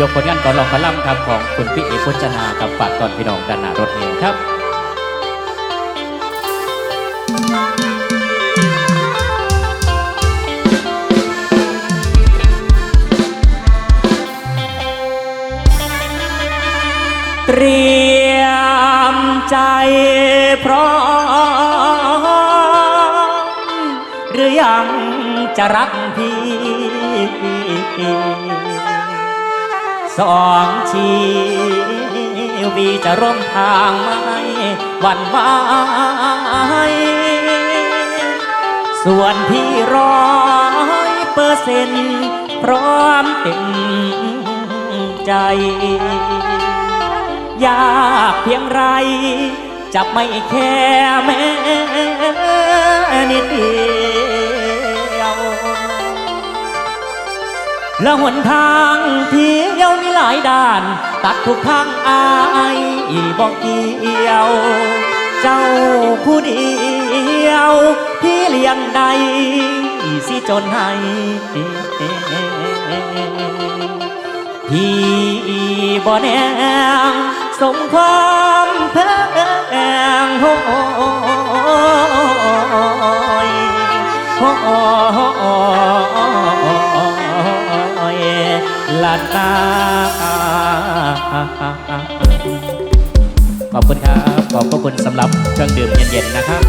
ยกผลงานก่อนลองกระล่ำครับของคุณพี่เอกพจนากับฝากตอนพี่น้องด้านหน้ารถเองครับเตรียมใจพร้อมหรือยังจะรักพี่ สองชีวีจะร่วมทางไม่หวั่นไหวส่วนพี่ร้อยเปอร์เซ็นต์พร้อมเต็มใจ ยากเพียงไรจะไม่แค่แม้นิดเดียว และหนทางที่เยวมีหลายด้าน ตัดทุกทางอายบอกเกี่ยว เจ้าผู้เดียว พี่เลี้ยงใดสิจนให้พี่บ่แนงสมความแพงโอ้ยโอ้ ตา ขอบคุณครับ ขอบพระคุณสำหรับเครื่องดื่มเย็นๆนะครับ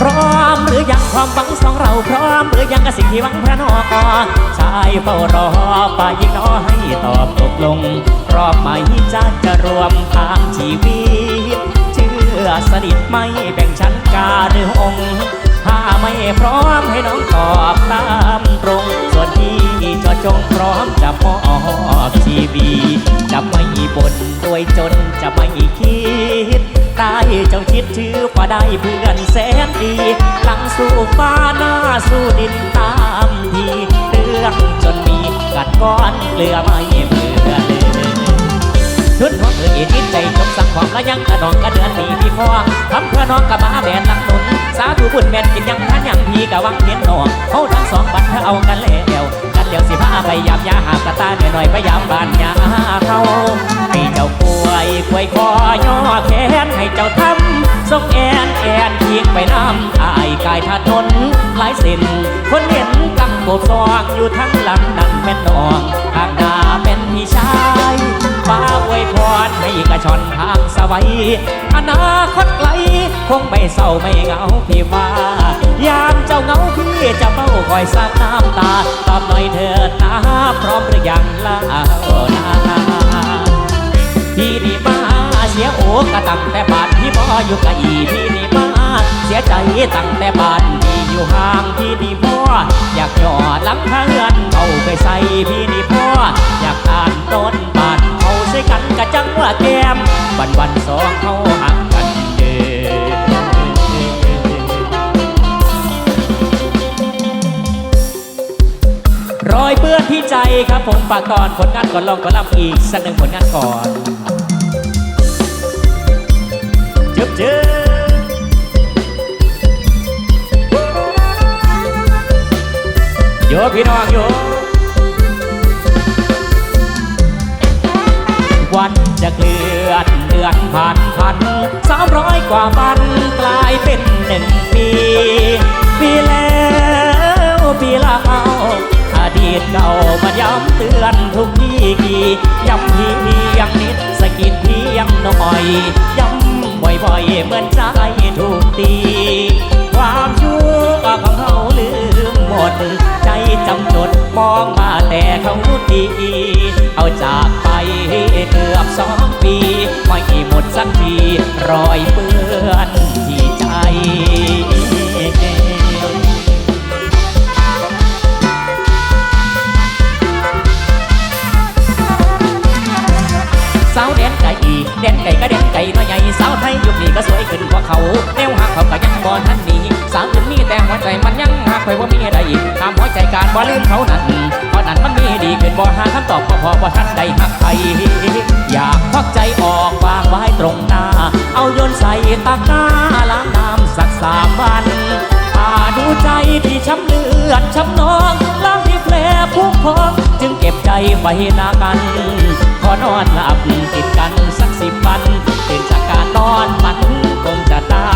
พร้อมหรือยังความหวังสองเราพร้อมหรือยังกับสิ่งที่หวังพระนอชายเฝ้ารอฝ่ายหญิงน้อให้ตอบตกลงรอมไหม่จะจะรวมทางชีวิต เชื่อสนิทไม่แบ่งชั้นกาหรือองค์ถ้าไม่พร้อมให้น้องตอบตามตรง ส่วนที่จะจงพร้อมจะมอบชีวิตจะไม่บ่นรวยจนจะไม่คิดตายเจ้าคิดชื่อว่าได้เพื่อนแสนดีหลังสู่ฟ้าหน้าสู่ดินตามทีเรื่องจนมีกัดก้อนเกลือไม่เบื่อเลยชุดของเธอเอจิ ยังกระดองกระเดือนมีพี่พ่อทำเพื่อน้องกับมาแบนหลังหนุน สาธุบุญแม่นกินยังท่านยังพี่กะวังเห็นน้องเขาทั้งสองบันเธอเอากันแล้วกันแล้วสิพาไปยามยาหากระตาหน่อยหน่อยไปยามบ้านยาเขาให้เจ้าป่วยป่วยคอย่อแขนให้เจ้าทำส่งแอนแอนเพียงไปน้ำอายกายถนนหลายเส้นคนเห็นกังโบกซองอยู่ทั้งหลังนั่นแม่นน้องทางหน้าเป็นพี่ชายฟ้าอวยพรให้กระชอนทาง วัยอนาคตไกล คงไม่เศร้าไม่เหงาพี่ว่ายามเจ้าเหงาพี่จะเฝ้าคอยซับน้ำตาตอบหน่อยเถิดนะพร้อมหรือยังล่ะนาพี่นี่มาเสียโอกะตั้งแต่บาดพี่บ่อยู่กับอีพี่นี่มาเสียใจตั้งแต่บาดพี่อยู่ห่างพี่นี่พ่ออยากหยอดหลังเรือนเอาไปใส่พี่นี่พ่ออยากอ่านต้นบาด ใส่กันกะจังว่าแก้มวันวันสองเขาหักกันเด้รอยเปื้อนที่ใจครับผมฝากตอนผลงานก่อนลองก่อนรับอีกสักหนึ่งผลงานก่อนเจ็บเจ็บโยพี่น้องโย ย้ำทียังนิดสกิดพี่ยังหน่อยย้ำบ่อยๆเหมือนใจถูกตี ความชั่วของเขาลืมหมด ใจจำจดมองมาแต่เขาดีเอาจากไปเกือบสองปี ไม่หมดสักทีรอยเปื้อน ดนไก่ก็แดนไก่น้อยใหญ่สาวไทยยุคนี้ก็สวยขึ้นกว่าเขาแนวหักเขาก็ยังบ่ทันมีสาวอื่นมีแต่หัวใจมันยังหักไปว่ามีอะไรตามหัวใจการบ่ลืมเขานั่นเพราะนั้นมันมีดีขึ้นบ่หาคำตอบก็พอว่าทันได้หักใครอยากควักใจออกวางไว้ตรงหน้า เอาโยนใส่ตะกร้าล้างน้ำสักสามวันถ้าดูใจที่ช้ำเลือดช้ำนองล้างที่แผลผู้พอง จึงเก็บใจไว้นากัน พอนอนหลับติดกันสักสิบวันตื่นจากการนอนมันคงจะได้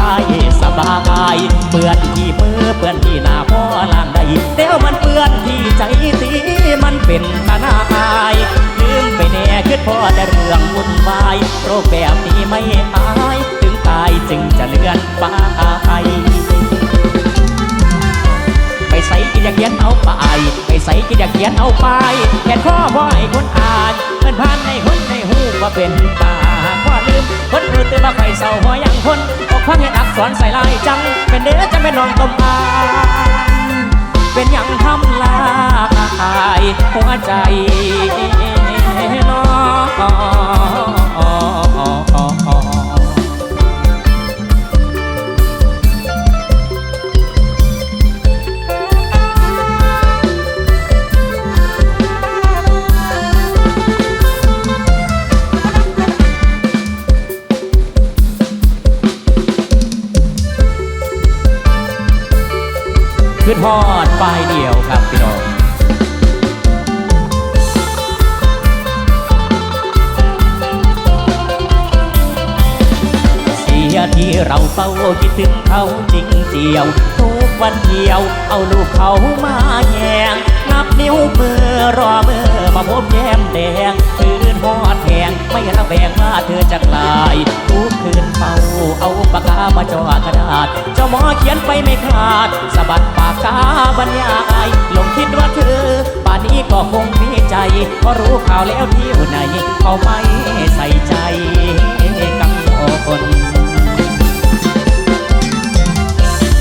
สบายเปื้อนที่มือเปื้อนที่หน้าพ่อล่างใดเดี๋ยวมันเปื้อนที่ใจตีมันเป็นขนาอายลืมไปแน่คิดพอแต่เรื่องวุ่นวายโรคแบบนี้ไม่อาย ถึงตายจึงจะเลื่อนไป อยากเขียนเอาไปไปใส่กินอยากเขียนเอาไปแค่ข้อบ่ให้คนอ่านเพื่อนผ่านในคนในหูว่าเป็นตาว่าลืมคนอื่นตื่นมาไข่เศร้าหัวยังคนอกฟังเห็นอักษรใส่ลายจัง เป็นเด้อจะไม่นองต้มอานเป็นอย่างทำลายหัวใจ ขึ้นฮอดปลายเดียวครับพี่น้องเสียที่เราเฝ้าคิดถึงเขาจริงเจียว ทุกวันเดียว เอาลูกเขามาแยงนับนิ้วมือรอมือมาพบแย้มแดงคืนฮอดแหงไม่ระแวงว่าเธอจะกลาย มาจ่อกระดาษ เจ้าหมอเขียนไปไม่ขาดสะบัดปากกาบรรยายลงคิดว่าเธอ ป่านนี้ก็คงมีใจเพราะรู้ข่าวแล้วที่อยู่ไหนเขาไม่ใส่ใจกังวล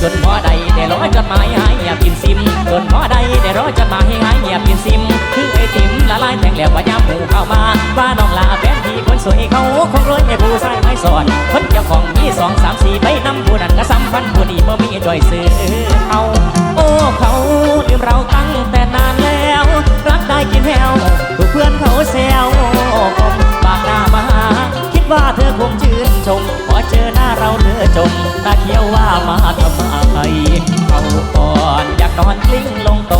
จนพอใดได้รอจดหมายหายเงียบกินซิมจนพอใดได้รอจดหมายหายเงียบกินซิม ติมละลายแทงแล้วว่ายามหมูเข้ามา ว่าน้องลาแฟนที่คนสวยเขาคงรวยให้ผู้ชายไม่สอน คนเจ้าของมีสองสามสี่ไปนำผู้นั้นก็สัมพันธ์ผู้นี้บ่มีจอยซื้อเอาโอ้เขาลืมเราตั้งแต่นานแล้ว รักได้กินแหวถูกเพื่อนเขาแซวผมปากหน้ามาคิดว่าเธอคงชื่นชมพอเจอหน้าเราเธอจมตาเขียวว่ามาทำไมเขาก่อนอยากนอนกลิ้งลงต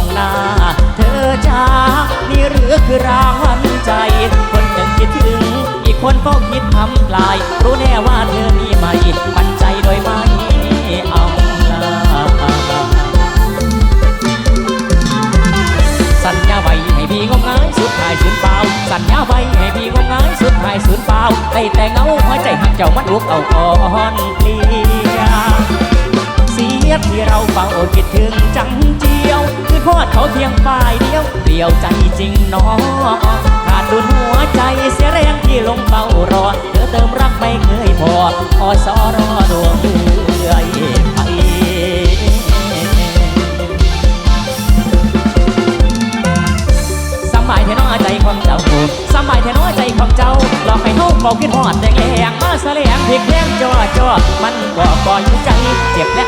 าวได้แต่เงาหัวใจหักเจ้ามันลุกเอาอ่อนเลียเสียที่เราเฝ้าคิดถึงจังเจียว คือพอดเขาเพียงฝ่ายเดียวเดียวใจจริงน้องขาดดุลหัวใจเสียแรงที่ลงเฝ้ารอเธอเติมรักไม่เคยพออสอรอดวง เฝ้าคิดหอดแดงแรงมาแสลงพลิกแรงจ่อจ่อมันก็ก่อนใจเจ็บและ